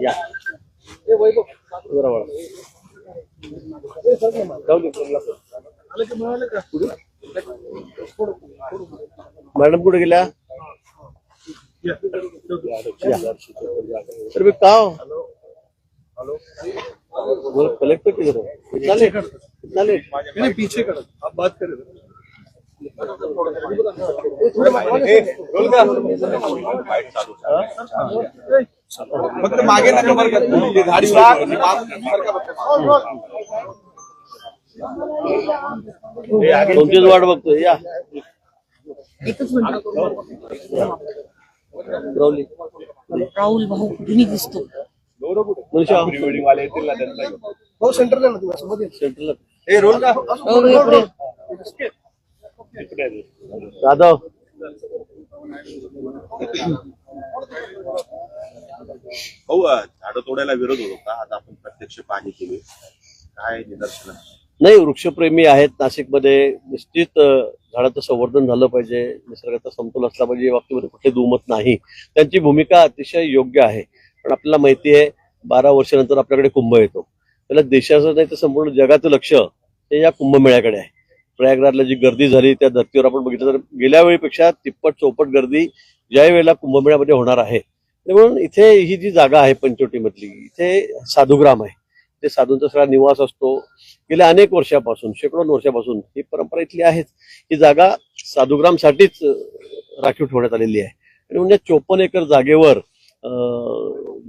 या. मॅडम कुठे गेल्या या. तर मी का बोल कलेक्टर किधर हो इतना लेट इतना लेट नहीं पीछे कर आप बात करें फक्त मागे नका बरं का. झाडी तुमचीच वाट बघतोय. या. राहुली. राहुल भाऊ कुठे दिसतो. मनुष्य प्री वाले येतील ना त्यांना घेऊन. हो सेंटरला ना तुम्ही सोबत सेंटरला ए रोल का? राहुल इकडे. जाधव भाऊ झाडं तोडायला विरोध होत होता आता आपण प्रत्यक्ष पाहणी केली. काय निदर्शन? नाही वृक्षप्रेमी आहेत नाशिकमध्ये. निश्चित अं, झाडाचं संवर्धन झालं पाहिजे. निसर्गाचा समतोल असला पाहिजे. या बाबतीमध्ये कुठले दुमत नाही. त्यांची भूमिका अतिशय योग्य आहे. पण आपल्याला माहिती आहे बारा वर्षानंतर आपल्याकडे कुंभ येतो. त्याला देशाचं नाही तर संपूर्ण जगाचं लक्ष हे या कुंभमेळ्याकडे आहे. प्रयागराजला जी गर्दी झाली त्या धर्तीवर आपण बघितलं तर गेल्या वेळीपेक्षा तिप्पट चौपट गर्दी ज्या वेळेला कुंभमेळ्यामध्ये होणार आहे. म्हणून इथे ही जी जागा आहे पंचवटीमधली इथे साधुग्राम आहे. ते साधूंचा सगळा निवास असतो. गेल्या अनेक वर्षापासून शेकडो वर्षापासून ही परंपरा इथली आहेच. ही जागा साधुग्रामसाठीच राखीव ठेवण्यात आलेली आहे. आणि म्हणजे चोपन्न एकर जागेवर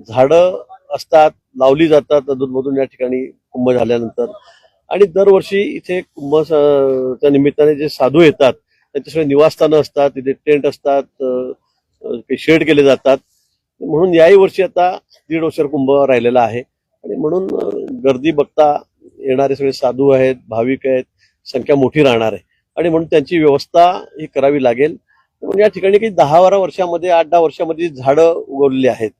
झाडं असतात लावली जातात अधूनमधून या ठिकाणी कुंभ झाल्यानंतर. आणि दरवर्षी इथे कुंभ त्या निमित्ताने जे साधू येतात त्यांच्यासगळे निवासस्थानं असतात तिथे टेंट असतात काही शेड केले जातात. म्हणून याही वर्षी आता दीड वर्षावर कुंभ राहिलेला आहे. आणि म्हणून गर्दी बघता येणारे सगळे साधू आहेत भाविक आहेत संख्या मोठी राहणार आहे. आणि म्हणून त्यांची व्यवस्था ही करावी लागेल. म्हणून या ठिकाणी काही दहा बारा वर्षामध्ये आठ दहा वर्षामध्ये झाडं उगवलेली आहेत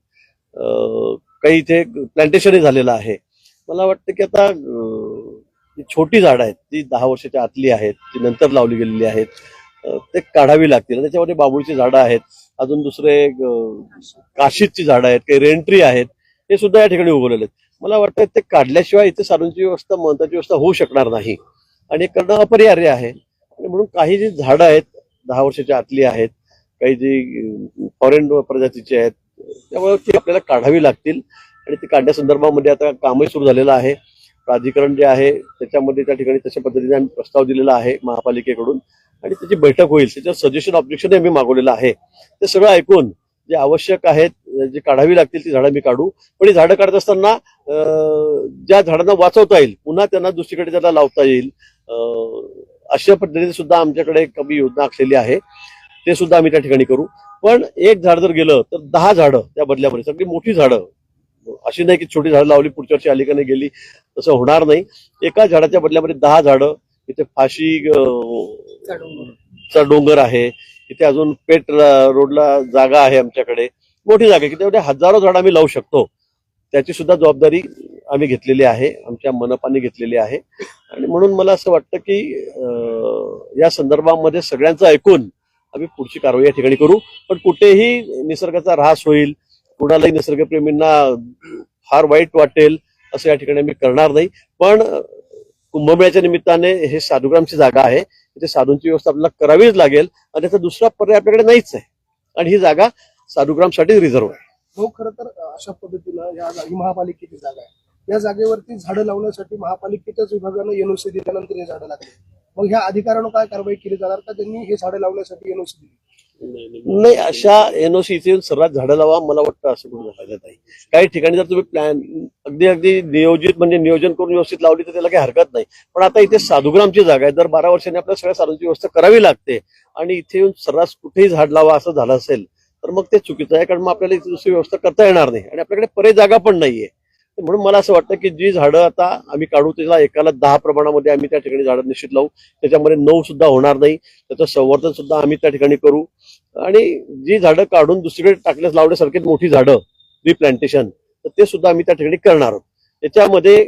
काही इथे प्लांटेशनही झालेलं आहे. मला वाटतं की आता जी छोटी झाडं आहेत ती दहा वर्षाच्या आतली आहेत ती नंतर लावली गेलेली आहेत ते काढावी लागतील. त्याच्यामध्ये बाबूळची झाडं आहेत अजून दुसरे काशीदची काशीची झाडं आहेत काही रेंट्री आहेत हे सुद्धा या ठिकाणी उगवलेले आहेत. मला वाटतं ते काढल्याशिवाय इथे साधूंची व्यवस्था महत्वाची व्यवस्था होऊ शकणार नाही. आणि करणं अपरिहार्य आहे. आणि म्हणून काही जी झाडं आहेत दहा वर्षाच्या आतली आहेत काही जी फॉरेन प्रजातीची आहेत त्यामुळे ती आपल्याला काढावी लागतील. आणि ती काढण्यासंदर्भामध्ये आता कामही सुरू झालेलं आहे. प्राधिकरण जे आहे त्याच्यामध्ये त्या ठिकाणी तशा पद्धतीने आम्ही प्रस्ताव दिलेला आहे महापालिकेकडून. आणि त्याची बैठक होईल. त्याच्यावर सजेशन ऑब्जेक्शन आम्ही मागवलेलं आहे. ते सगळं ऐकून जे आवश्यक आहेत जे काढावी लागतील ती झाडं मी काढू. पण ही झाडं काढत असताना ज्या झाडांना वाचवता येईल पुन्हा त्यांना दुसरीकडे त्याला लावता येईल. अशा पद्धतीने सुद्धा आमच्याकडे कमी योजना आखलेली आहे. ते सुद्धा आम्ही त्या ठिकाणी करू. पण एक झाड जर गेलं तर दहा झाडं त्या बदल्यामध्ये सगळी मोठी झाडं. अशी नाही की छोटी झाडं लावली पुढच्या वर्षी आली का नाही गेली तसं होणार नाही. एका झाडाच्या बदल्यामध्ये दहा झाडं इथे फाशी चा डोंगर आहे. इथे अजून पेट रोडला जागा आहे आमच्याकडे. मोठी जागा की तेवढे हजारो झाडं आम्ही लावू शकतो. त्याची सुद्धा जबाबदारी आम्ही घेतलेली आहे आमच्या मनपाने घेतलेली आहे. आणि म्हणून मला असं वाटतं की या संदर्भामध्ये सगळ्यांचं ऐकून आम्ही पुढची कारवाई या ठिकाणी करू. पण कुठेही निसर्गाचा ऱ्हास होईल कुणालाही निसर्गप्रेमींना फार वाईट वाटेल असं या ठिकाणी आम्ही करणार नाही. पण कुंभमेळ्याच्या निमित्ताने हे साधुग्रामची जागा आहे. इथे साधूंची व्यवस्था आपल्याला करावीच लागेल आणि त्याचा दुसरा पर्याय आपल्याकडे नाहीच आहे. आणि ही जागा साधुग्रामसाठी रिझर्व्ह आहे. हो खरं तर अशा पद्धतीनं या जागी महापालिकेची जागा आहे. या जागेवरती झाडं लावण्यासाठी महापालिकेच्याच विभागानं एनओसी दिल्यानंतर हे झाडं लागले. मग ह्या अधिकाऱ्यांना काय कारवाई केली जाणार का? त्यांनी हे झाडे लावण्यासाठी एनओसी दिली. नाही अशा एनओसी येऊन सर्रास झाडं लावा मला वाटतं असं कुठं फायदा नाही. काही ठिकाणी जर तुम्ही प्लॅन अगदी अगदी नियोजित म्हणजे नियोजन करून व्यवस्थित लावली तर त्याला काही हरकत नाही. पण आता इथे साधुग्रामची जागा आहे. दर बारा वर्षांनी आपल्या सगळ्या साधूंची व्यवस्था करावी लागते. आणि इथे येऊन सर्रास कुठेही झाड लावा असं झालं असेल तर मग ते चुकीचं आहे कारण मग आपल्याला इथे दुसरी व्यवस्था करता येणार नाही. आणि आपल्याकडे पर्याय जागा पण नाहीये. म्हणून मला असं वाटतं की जी झाडं आता आम्ही काढू त्याला एकाला दहा प्रमाणामध्ये आम्ही त्या ठिकाणी झाडं निश्चित लावू. त्याच्यामध्ये नऊ सुद्धा होणार नाही. त्याचं संवर्धन सुद्धा आम्ही त्या ठिकाणी करू. आणि जी झाडं काढून दुसरीकडे टाकल्यास लावण्यासारखी मोठी झाडं रिप्लांटेशन तर ते सुद्धा आम्ही त्या ठिकाणी करणार आहोत. त्याच्यामध्ये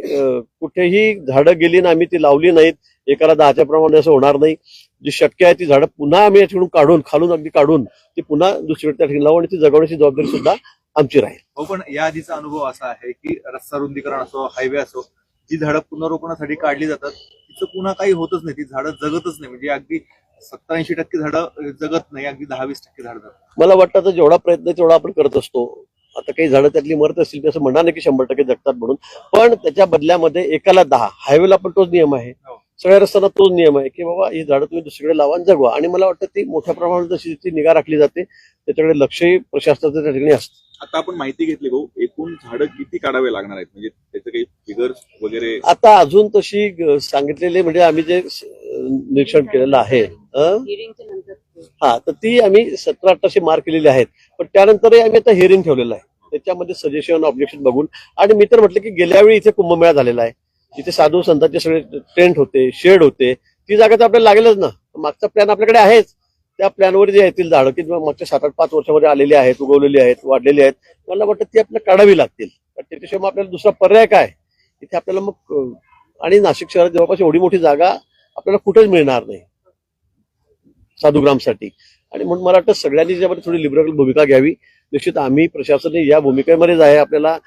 कुठेही झाडं गेली ना आम्ही ती लावली नाहीत. एकाला दहाच्या प्रमाणे असं होणार नाही. जी शक्य आहे ती झाडं पुन्हा आम्ही या ठिकाणी काढून खालून अगदी काढून ती पुन्हा दुसरीकडे त्या ठिकाणी लावू आणि ती जगवण्याची जबाबदारी सुद्धा आमची राहील. हो पण या आधीचा अनुभव असा आहे की रस्ता रुंदीकरण असो हायवे असो जी झाडं पुनरोपणासाठी काढली जातात तिचं पुन्हा काही होतच नाही. ती झाडं जगतच नाही. म्हणजे अगदी सत्तर ऐंशी टक्के झाडं जगत नाही अगदी दहा वीस टक्के झाडं जगतात मला वाटतं जेवढा प्रयत्न तेवढा आपण करत असतो. आता काही झाडं त्यातली मरत असतील असं म्हणणार नाही की शंभर टक्के जगतात म्हणून. पण त्याच्या बदल्यामध्ये एकाला दहा. हायवेला पण तोच नियम आहे. हो. सगळ्या रस्त्यांना तोच नियम आहे की बाबा ही झाडं तुम्ही दुसरीकडे लावा आणि जगवा. आणि मला वाटतं ती मोठ्या प्रमाणात जशी ती निगा राखली जाते त्याच्याकडे लक्षही प्रशासनाचं त्या ठिकाणी असतं. आता आपण माहिती घेतली भाऊ एकूण झाडं किती काढावे लागणार आहेत? म्हणजे त्याचं काही फिगर्स वगैरे आता अजून तशी सांगितलेली म्हणजे आम्ही जे निरीक्षण केलेलं आहे हा तर ती आम्ही सतरा अठराशे मार्क केलेली आहेत. पण त्यानंतरही आम्ही आता हिअरिंग ठेवलेलं आहे. त्याच्यामध्ये सजेशन ऑब्जेक्शन बघून. आणि मी तर म्हटलं की गेल्या वेळी इथे कुंभमेळा झालेला आहे. इथे साधू संतांचे सगळे टेंट होते शेड होते. ती जागा तर आपल्याला लागेलच ना. मागचा प्लॅन आपल्याकडे आहेच. त्या प्लॅनवर जे येतील झाडं की मागच्या सात आठ पाच वर्षामध्ये आलेली आहेत उगवलेली आहेत वाढलेली आहेत मला वाटतं ती आपल्याला काढावी लागतील. त्याच्याशिवाय मग आपल्याला दुसरा पर्याय काय? इथे आपल्याला मग आणि नाशिक शहरात जवळपास एवढी मोठी जागा आपल्याला कुठेच मिळणार नाही. साधुग्रामसाठी आणि म्हणून मला वाटतं सगळ्यांनी त्याच्यामध्ये थोडी लिबरल भूमिका घ्यावी निश्चित आम्ही प्रशासनाने या भूमिकेमध्येच आहे. आपल्याला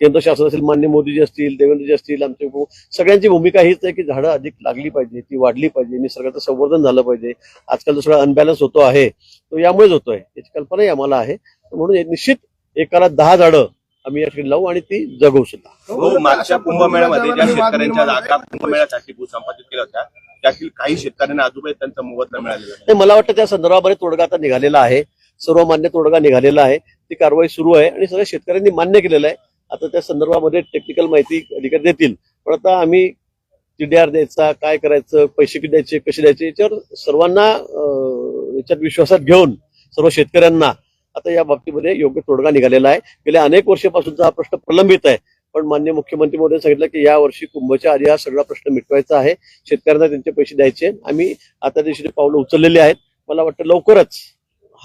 केंद्र शासन असेल मान्य मोदीजी असतील देवेंद्रजी असतील आमचे सगळ्यांची भूमिका हीच आहे की झाडं अधिक लागली पाहिजे ती वाढली पाहिजे निसर्गाचं संवर्धन झालं पाहिजे. आजकाल जो सगळा अनबॅलन्स होतो आहे. तो यामुळेच होतोय. याची कल्पनाही आम्हाला आहे. म्हणून हे निश्चित एकाला दहा झाडं आम्ही या ठिकाणी लावू आणि ती जगवू सुद्धा. भाऊ मागच्या कुंभमेळ्यामध्ये ज्या शेतकऱ्यांच्या जागा कुंभमेळ्यासाठी भूसंपादित केल्या होत्या त्यातील काही शेतकऱ्यांना अजूनही त्यांचा मोबदला मिळालेला मला वाटतं त्या संदर्भामध्ये तोडगा आता निघालेला आहे. सर्वमान्य तोडगा निघालेला आहे. ती कारवाई सुरू आहे आणि सगळ्या शेतकऱ्यांनी मान्य केलेलं आहे. आता त्या संदर्भामध्ये टेक्निकल माहिती अधिकारी देतील. पण आता आम्ही टीडीआर द्यायचा काय करायचं पैसे किती द्यायचे कसे द्यायचे याच्यावर सर्वांना याच्यात विश्वासात घेऊन सर्व शेतकऱ्यांना आता या बाबतीमध्ये योग्य तोडगा निघालेला आहे. गेल्या अनेक वर्षापासूनचा हा प्रश्न प्रलंबित आहे. पण मान्य मुख्यमंत्री मोदी सांगितलं की या वर्षी कुंभच्या आधी हा सगळा प्रश्न मिटवायचा आहे. शेतकऱ्यांना त्यांचे पैसे द्यायचे. आम्ही आता दिवशी पावलं उचललेली आहेत. मला वाटतं लवकरच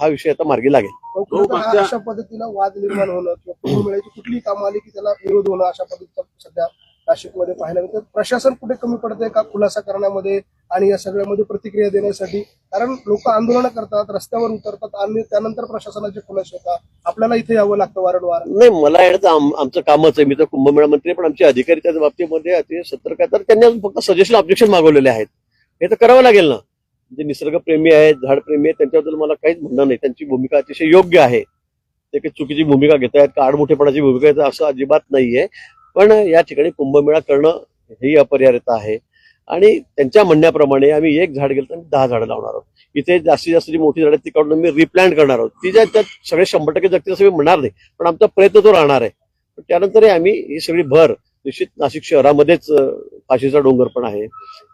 हा विषय आता मार्गी लागेल. कुठं हा अशा पद्धतीनं वाद निर्माण होणं किंवा कुंभमेळ्याची कुठलीही कामं आली की त्याला विरोध होणं अशा पद्धतीचं सध्या नाशिकमध्ये पाहायला मिळतं. प्रशासन कुठे कमी पडतंय का खुलासा करण्यामध्ये आणि या सगळ्यामध्ये प्रतिक्रिया देण्यासाठी? कारण लोक आंदोलनं करतात रस्त्यावर उतरतात आणि त्यानंतर प्रशासनाचे खुलासे होतात. आपल्याला इथे यावं लागतं वारंवार. नाही मला याचं आम- आमचं कामच आहे. मी तर कुंभमेळा मंत्री आहे, पण आमचे अधिकारी त्या बाबतीमध्ये अतिशय सतर्क आहेत. तर त्यांनी अजून फक्त सजेशन ऑब्जेक्शन मागवलेले आहेत. हे तर करावं लागेल ना. जे निसर्गप्रेमी आहेत झाडप्रेमी आहेत त्यांच्याबद्दल मला काहीच म्हणणं नाही. त्यांची भूमिका अतिशय योग्य आहे. ते काही चुकीची भूमिका घेत आहेत का आडमोठेपणाची भूमिका घेत असं अजिबात नाहीये. पण या ठिकाणी कुंभमेळा करणं ही अपरिहार्यता आहे. आणि त्यांच्या म्हणण्याप्रमाणे आम्ही एक झाड गेलं तर आम्ही दहा झाडं लावणार आहोत. इथे जास्तीत जास्त जी मोठी झाडं आहेत ती काढून आम्ही रिप्लांट करणार आहोत. ती ज्या त्यात सगळे शंभर टक्के जगतील असं मी म्हणणार नाही. पण आमचा प्रयत्न तो राहणार आहे. पण त्यानंतरही आम्ही ही सगळी भर निश्चित नाशिक शहरामध्येच फाशीचा डोंगर पण आहे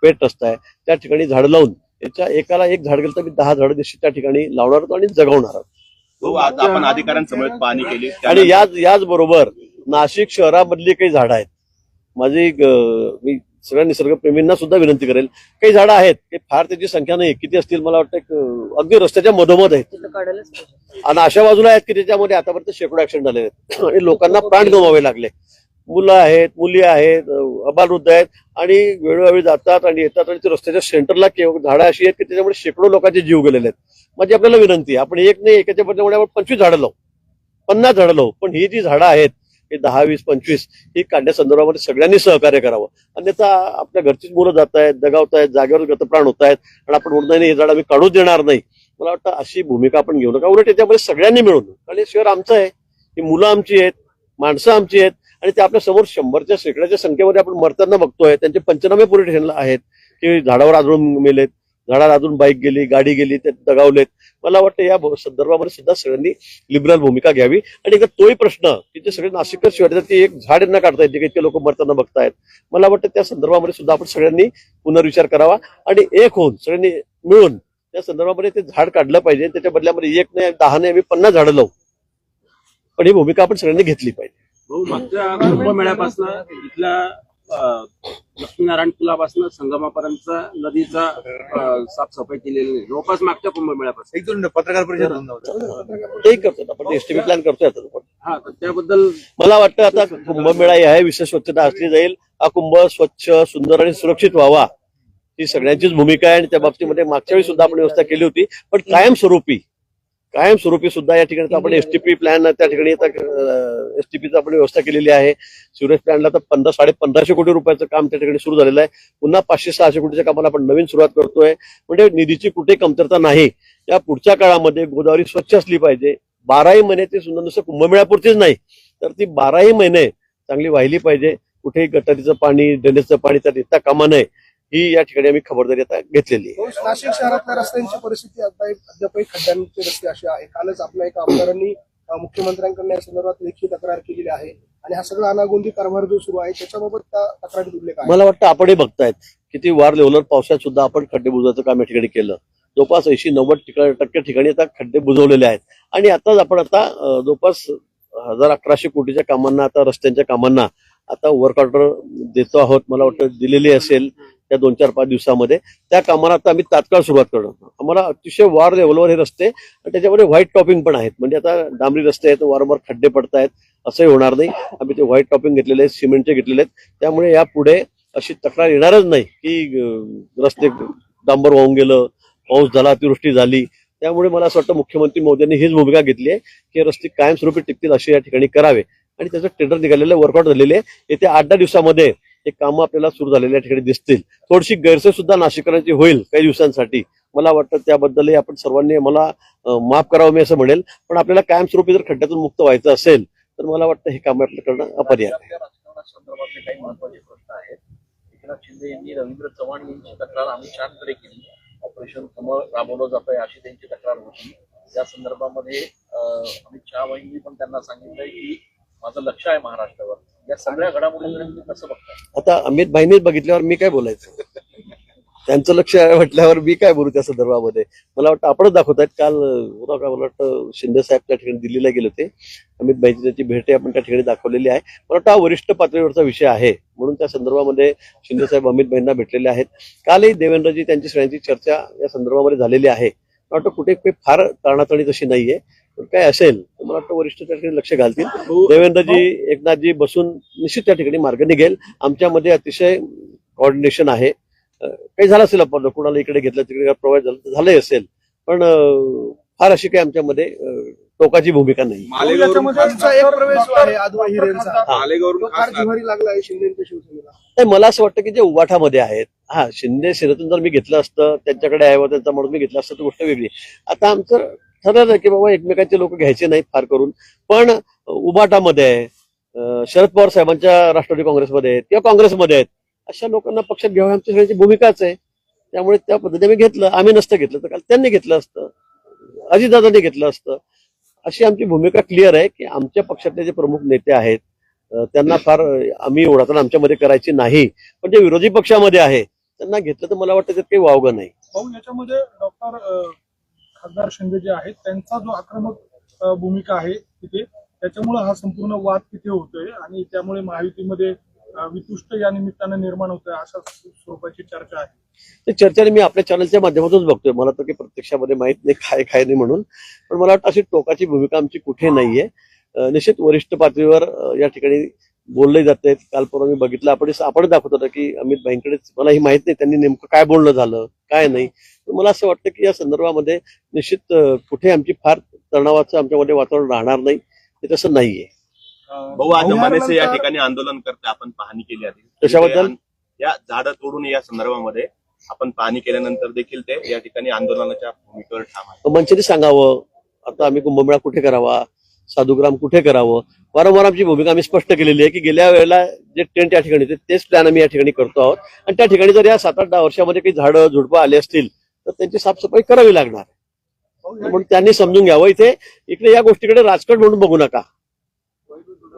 पेट रस्ता आहे. त्या ठिकाणी झाडं लावून याच्या एकाला एक झाड गेलं तर मी दहा झाडं निश्चित त्या ठिकाणी लावणार आहोत आणि जगवणार आहोत. आज आपण अधिकाऱ्यांसमवेत पाहणी केली. आणि याच याच बरोबर नाशिक शहरामधली काही झाडं आहेत. माझी मी सगळ्या निसर्गप्रेमींना सुद्धा विनंती करेल. काही झाडं आहेत की फार त्याची संख्या नाही. किती असतील मला वाटतं अगदी रस्त्याच्या मधोमध आहेत. आणि अशा बाजूला आहेत की त्याच्यामध्ये आतापर्यंत शेकडो ऍक्सिडेंट झालेले आहेत. आणि लोकांना प्राण गमावे लागले. मुलं आहेत मुली आहेत अबालवृद्ध आहेत आणि वेळोवेळी जातात आणि येतात आणि ते रस्त्याच्या सेंटरला झाडं अशी आहेत की त्याच्यामुळे शेकडो लोकांचे जीव गेलेले आहेत. माझी आपल्याला विनंती आहे आपण एक नाही एकाच्या बदल्यामुळे आपण पंचवीस झाडं लावू. पन्नास झाडं लावू. पण ही जी झाडं आहेत हे दहा वीस पंचवीस ही काढण्यासंदर्भामध्ये सगळ्यांनी सहकार्य करावं. अन्यथा आपल्या घरचीच मुलं जात आहेत दगावत आहेत जागेवर गतप्राण होत आहेत आणि आपण म्हणत नाही हे झाड आम्ही काढूच देणार नाही. मला वाटतं अशी भूमिका आपण घेऊ नका. उलट याच्यामध्ये सगळ्यांनी मिळून कारण हे शहर आमचं आहे. ही मुलं आमची आहेत माणसं आमची आहेत. आणि ते आपल्यासमोर शंभरच्या शेकड्याच्या संख्येमध्ये आपण मरताना बघतोय त्यांचे पंचनामे पोलीस स्टेशनला आहेत की झाडावर आदळून मेलेत झाडावर अजून बाईक गेली गाडी गेली ते दगावलेत. मला वाटतं या संदर्भामध्ये सुद्धा सगळ्यांनी लिबरल भूमिका घ्यावी. आणि एकदा तोही प्रश्न की जे सगळे नाशिककर शिवाय ते एक झाड यांना काढता येते की इतके लोक मरताना बघतायत. मला वाटतं त्या संदर्भामध्ये सुद्धा आपण सगळ्यांनी पुनर्विचार करावा आणि एक होऊन सगळ्यांनी मिळून त्या संदर्भामध्ये ते झाड काढलं पाहिजे. त्याच्या बदल्यामध्ये एक नाही दहा नाही आम्ही पन्नास झाडं लावू. पण ही भूमिका आपण सगळ्यांनी घेतली पाहिजे. भाऊ मागच्या कुंभमेळ्यापासून इथल्या अं, लक्ष्मीनारायण पुलापासून संगमापर्यंत नदीचा साफसफाई केलेली नाही. जवळपास मागच्या कुंभमेळ्यापासून. एक दोन पत्रकार परिषद होतं. तेही करतो आपण प्लॅन करतोय आता आपण. हा तर त्याबद्दल मला वाटतं आता कुंभमेळा ही आहे विशेष स्वच्छता असली जाईल. हा कुंभ स्वच्छ सुंदर आणि सुरक्षित व्हावा. ही सगळ्यांचीच भूमिका आहे आणि त्या बाबतीमध्ये मागच्या वेळी सुद्धा आपण व्यवस्था केली होती. पण कायमस्वरूपी कायमस्वरूपी सुद्धा या ठिकाणी आपण एसटीपी प्लॅन त्या ठिकाणी एसटीपीचं आपण व्यवस्था केलेली आहे. सिवरेज प्लॅनला तर पंधरा साडे पंधराशे कोटी रुपयाचं काम त्या ठिकाणी सुरू झालेलं आहे. पुन्हा पाचशे सहाशे कोटीच्या कामाला आपण नवीन सुरुवात करतोय. म्हणजे निधीची कुठे कमतरता नाही. या पुढच्या काळामध्ये गोदावरी स्वच्छ असली पाहिजे. बाराही महिने ते सुंदर नुसतं कुंभमेळ्यापुरतीच नाही. तर ती बाराही महिने चांगली वाहिली पाहिजे. कुठेही गटारीचं पाणी ड्रेनेजचं पाणी त्यात येता कामा नये. ही या ठिकाणी आम्ही खबरदारी आता घेतलेली आहे. नाशिक शहरातल्या रस्त्यांची परिस्थिती अद्याप अद्यापही खड्ड्यांचे रस्ते असे आहे कालच आपल्या एका आमदारांनी मुख्यमंत्र्यांकडून या संदर्भात लेखी तक्रार केलेली आहे. आणि हा सगळा अनागोंदी कारभार जो सुरू आहे त्याच्याबाबत त्या तक्रारीत उल्लेख आहे मला वाटतं आपणही बघतायत किती वार लेवलर पावसात सुद्धा आपण खड्डे बुजवायचं काम या ठिकाणी केलं. जवळपास ऐंशी नव्वद टक्के ठिकाणी आता खड्डे बुजवलेले आहेत. आणि आताच आपण आता जवळपास हजार अकराशे कोटीच्या कामांना आता रस्त्यांच्या कामांना आता वर्क ऑर्डर देतो आहोत. मला वाटतं दिलेली असेल. या दोन चार पाच दिवसामध्ये. त्या कामाला आता आम्ही तात्काळ सुरुवात करणार आम्हाला अतिशय वार लेवलवर हे रस्ते आणि त्याच्यामध्ये व्हाईट टॉपिंग पण आहेत. म्हणजे आता डांबरी रस्ते आहेत वारंवार खड्डे पडत आहेत असंही होणार नाही. आम्ही ते व्हाईट टॉपिंग घेतलेले आहेत सिमेंटचे घेतलेले आहेत. त्यामुळे यापुढे अशी तक्रार येणारच नाही की रस्ते डांबर वाहून गेलं पाऊस झाला अतिवृष्टी झाली. त्यामुळे मला असं वाटतं मुख्यमंत्री मोदींनी हीच भूमिका घेतली आहे की रस्ते कायमस्वरूपी टिकतील असे या ठिकाणी करावे. आणि त्याचं टेंडर निघालेलं वर्कआउट झालेले आहे. येत्या आठ दहा दिवसामध्ये हे कामं आपल्याला सुरू झालेल्या या ठिकाणी दिसतील. थोडीशी गैरसोय सुद्धा नाशिकरांची होईल काही दिवसांसाठी. मला वाटतं त्याबद्दलही आपण सर्वांनी मला माफ करावं मी असं म्हणेल. पण आपल्याला कायमस्वरूपी जर खड्ड्यातून मुक्त व्हायचं असेल तर मला वाटतं हे काम आपलं करणं अपरिहार्य आहे. काही महत्त्वाचे प्रश्न आहेत. एकनाथ शिंदे यांनी रवींद्र चव्हाण यांची तक्रार आम्ही शांतपणे केली. ऑपरेशन कमळ राबवलं जात आहे अशी त्यांची तक्रार होती. त्या संदर्भामध्ये अमित शहा यांनी पण त्यांना सांगितलंय की माझं लक्ष आहे महाराष्ट्रावर. या सगळ्या घडामोडींकडे कसं बघताय? आता अमित भाईनीच बघितल्यावर मी काय बोलायचं? त्यांचं लक्ष म्हटल्यावर मी काय बोलू त्या संदर्भामध्ये? मला वाटतं आपणच दाखवतायत. काल होता का मला वाटतं शिंदे साहेब त्या ठिकाणी दिल्लीला गेले होते. अमित भाईची त्याची भेट आपण त्या ठिकाणी दाखवलेली आहे. मला वाटतं हा वरिष्ठ पातळीवरचा विषय आहे. म्हणून त्या संदर्भामध्ये शिंदे साहेब अमित भाईंना भेटलेले आहेत. कालही देवेंद्रजी त्यांची सगळ्यांची चर्चा या संदर्भामध्ये झालेली आहे. वाटतं कुठे काही फार ताणाताणी तशी नाहीये. पण काय असेल तर मला वाटतं वरिष्ठ त्या ठिकाणी लक्ष घालतील. देवेंद्रजी एकनाथजी बसून निश्चित त्या ठिकाणी मार्ग निघेल. आमच्यामध्ये अतिशय कॉर्डिनेशन आहे. काही झालं असेल आपण कुणाला इकडे घेतलं तिकडे प्रवास झाला तर झालंही असेल. पण फार अशी काही आमच्यामध्ये टोकाची भूमिका नाही. आमचा एक प्रवेश जो आहे आदवा हिरेंचा. मालेगाववरून तो फार खास जिव्हारी लागला आहे शिंदेच्या शिवसेनेला. नाही मला असं वाटतं की जे उवाठामध्ये आहेत हा शिंदे सेनेतून जर मी घेतलं असतं त्यांच्याकडे आहे व त्यांचा म्हणून मी घेतलं असतं तर गोष्ट वेगळी. आता आमचं ठरलं की बाबा एकमेकांचे लोक घ्यायचे नाहीत फार करून पण उबाटामध्ये आहे शरद पवार साहेबांच्या राष्ट्रवादी काँग्रेसमध्ये आहेत किंवा काँग्रेसमध्ये आहेत अशा लोकांना पक्षात घ्यावं आमची सगळ्यांची भूमिकाच आहे. त्यामुळे त्या पद्धतीने मी घेतलं आम्ही नसतं घेतलं तर काल त्यांनी घेतलं असतं अजितदादांनी घेतलं असतं. अशी आमची भूमिका क्लिअर आहे की आमच्या पक्षातले जे प्रमुख नेते आहेत त्यांना फार आम्ही ओढाताना आमच्यामध्ये करायची नाही. पण जे विरोधी पक्षामध्ये आहे त्यांना घेतलं तर मला वाटतं त्यात काही वावगं नाही. भाऊ याच्यामध्ये डॉक्टर खासदार शिंदे जे आहेत त्यांचा जो आक्रमक भूमिका आहे तिथे त्याच्यामुळे हा संपूर्ण वाद तिथे होतोय आणि त्यामुळे महायुतीमध्ये वितुष्ट या निमित्तानं निर्माण होतोय अशा स्वरूपाची चर्चा आहे. ते चर्चा मी आपल्या चॅनलच्या माध्यमातूनच बघतोय. मला तर काही प्रत्यक्षामध्ये माहीत नाही काय काय नाही म्हणून. पण मला वाटतं अशी टोकाची भूमिका आमची कुठे नाहीये. निश्चित वरिष्ठ पातळीवर या ठिकाणी बोलले जात आहेत. काल परवा मी बघितलं. आपण आपण दाखवत होतं की अमित भाईंकडेच मला ही माहीत नाही. त्यांनी नेमकं काय बोलणं झालं काय नाही. मला असं वाटतं की या संदर्भामध्ये निश्चित कुठे आमची फार तणावाचं आमच्यामध्ये वातावरण राहणार नाही. ते तसं नाहीये. भाऊ आज मनसे या ठिकाणी आंदोलन करते आपण पाहणी केली आहे कशाबद्दल? या झाडं तोडून या संदर्भामध्ये आपण पाहणी केल्यानंतर देखील ते या ठिकाणी आंदोलनाच्या भूमिकेवर ठाम आहे मंचाने सांगावं आता आम्ही कुंभमेळा कुठे करावा साधुग्राम कुठे करावं? वारंवार आमची भूमिका आम्ही स्पष्ट केलेली आहे की गेल्या वेळेला जे टेंट या ठिकाणी होते तेच प्लॅन आम्ही या ठिकाणी करतो आहोत. आणि त्या ठिकाणी जर या सात आठ दहा वर्षामध्ये काही झाडं झुडपं आले असतील तर त्यांची साफसफाई करावी लागणार म्हणून त्यांनी समजून घ्यावं. इथे इकडे या गोष्टीकडे राजकारण म्हणून बघू नका.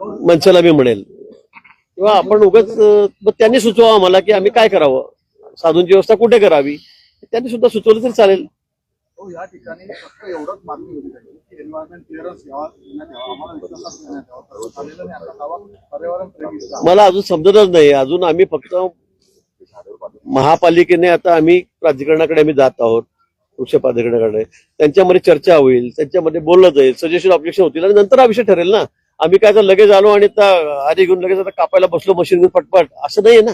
मनसेला मी म्हणेल. किंवा आपण उगाच मग त्यांनी सुचवावं आम्हाला की आम्ही काय करावं? साधूंची व्यवस्था कुठे करावी? त्यांनी सुद्धा सुचवलं तरी चालेल. हो या ठिकाणी फक्त एवढंच मागणी होती त्याची की एन्व्हायरमेंट क्लिअरन्स घ्यावा देण्यात यावा. आम्हाला मला अजून समजतच नाही. अजून आम्ही फक्त महापालिकेने आता आम्ही प्राधिकरणाकडे आम्ही जात आहोत. वृक्ष प्राधिकरणाकडे. त्यांच्यामध्ये चर्चा होईल. त्यांच्यामध्ये बोललं जाईल. सजेशन ऑब्जेक्शन होतील. आणि नंतर हा विषय ठरेल ना. आम्ही काय तर लगेच आलो आणि आता आधी घेऊन लगेच आता कापायला बसलो मशीन घेऊन पटपट असं नाहीये ना.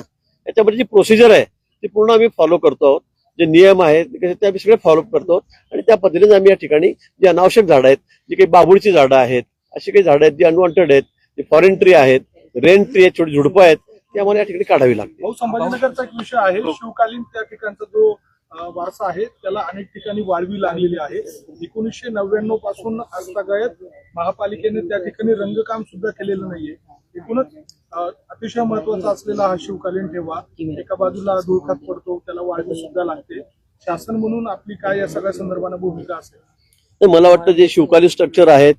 याच्यामध्ये जी प्रोसिजर आहे ती पूर्ण आम्ही फॉलो करतो आहोत. जे नियम आहेत ते आम्ही सगळे फॉलो करतो आणि त्या पद्धतीने आम्ही या ठिकाणी जी अनावश्यक झाडं आहेत जी काही बाबुळची झाडं आहेत अशी काही झाडं आहेत जी अनवॉन्टेड आहेत जी फॉरेन ट्री आहेत रेन ट्री आहेत छोटी झुडपं आहेत ती आम्हाला या ठिकाणी काढावी लागतील भाऊ संभाजीनगरचा एक विषय आहे. शिवकालीन त्या ठिकाणचा जो वारसा आहे त्याला अनेक ठिकाणी वाढवी लागलेली आहे. एकोणीसशे नव्याण्णवपासून आजतागायत महापालिकेने त्या ठिकाणी रंगकाम सुद्धा केलेलं नाहीये. एकूणच अतिशय महत्त्वाचा असलेला हा शिवकालीन ठेवा. एका बाजूला धुळखात पडतो त्याला वाढवी सुद्धा लागते. शासन म्हणून आपली काय या सगळ्या संदर्भाने भूमिका असेल? तर मला वाटतं जे शिवकालीन स्ट्रक्चर आहेत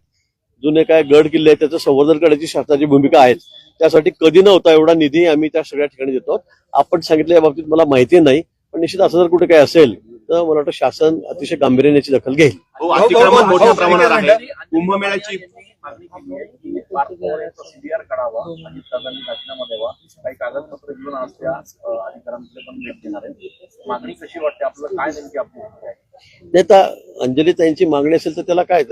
जुने काय गड किल्ले आहेत त्याचं संवर्धन करण्याची शासनाची भूमिका आहे त्यासाठी कधी नव्हता एवढा निधी आम्ही त्या सगळ्या ठिकाणी देतो. आपण सांगितलं या बाबतीत मला माहिती नाही. पण निश्चित असं जर कुठे काय असेल तर मला वाटतं शासन अतिशय गांभीर्याने याची दखल घेईल. हो अतिक्रमण मोठ्या प्रमाणात आहे कुंभमेळ्याची मागणी केली आहे की पार्थ पवारांचा सीडीआर काढावा आणि दादांनी राजीनामा द्यावा. काही कागदपत्र घेऊन आज त्या अं, अधिकाऱ्यांकडे पण भेट देणार आहे मागणी कशी वाटते? आपल्याला काय नेमकी आपली भूमिका आहे? नाही आता अंजली ताईंची मागणी असेल तर त्याला काय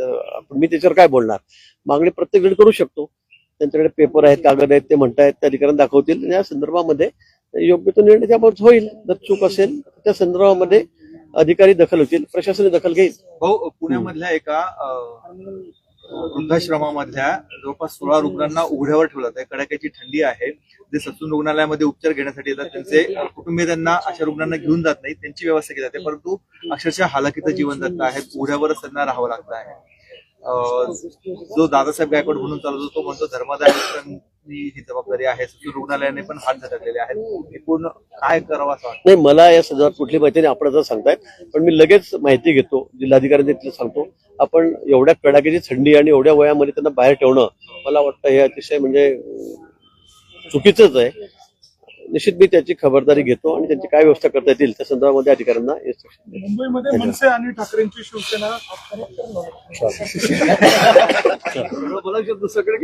मी त्याच्यावर काय बोलणार? मागणी प्रत्येक जण करू शकतो. त्यांच्याकडे पेपर आहेत कागद आहेत ते म्हणतायत त्या अधिकाऱ्यांना दाखवतील. या संदर्भामध्ये योग्य तो निर्णय त्याबाबत होईल. जर चूक असेल त्या संदर्भामध्ये अधिकारी दखल होतील प्रशासन दखल घेईल. भाऊ पुण्यामधल्या एका वृद्धाश्रमामधल्या जवळपास सोळा रुग्णांना उघड्यावर ठेवलं आहे कडाक्याची थंडी आहे. जे ससून रुग्णालयामध्ये उपचार घेण्यासाठी येतात त्यांचे कुटुंबीय त्यांना अशा रुग्णांना घेऊन जात नाही. त्यांची व्यवस्था केली जाते. परंतु अक्षरशः हालाकीचं जीवन जात आहेत. उघड्यावरच त्यांना राहावं लागत आहे. जो दादासाहेब गायकवाड म्हणून चालवतो तो म्हणतो धर्मादाय ही जबाबदारी आहे रुग्णालयाने पण हात झटकलेले आहेत. एकूण काय करावं असं वाटतं? नाही मला या संदर्भात कुठली माहिती नाही आपण आता सांगतायत. पण मी लगेच माहिती घेतो जिल्हाधिकाऱ्यांनी तिथलं सांगतो. आपण एवढ्या कडाक्याची थंडी आणि एवढ्या वयामध्ये त्यांना बाहेर ठेवणं मला वाटतं हे अतिशय म्हणजे चुकीचंच आहे. निश्चित मी त्याची खबरदारी घेतो आणि त्यांची काय व्यवस्था करता येतील त्या संदर्भामध्ये अधिकाऱ्यांना देतो. मुंबईमध्ये मनसे आणि ठाकरेंची शिवसेना सगळे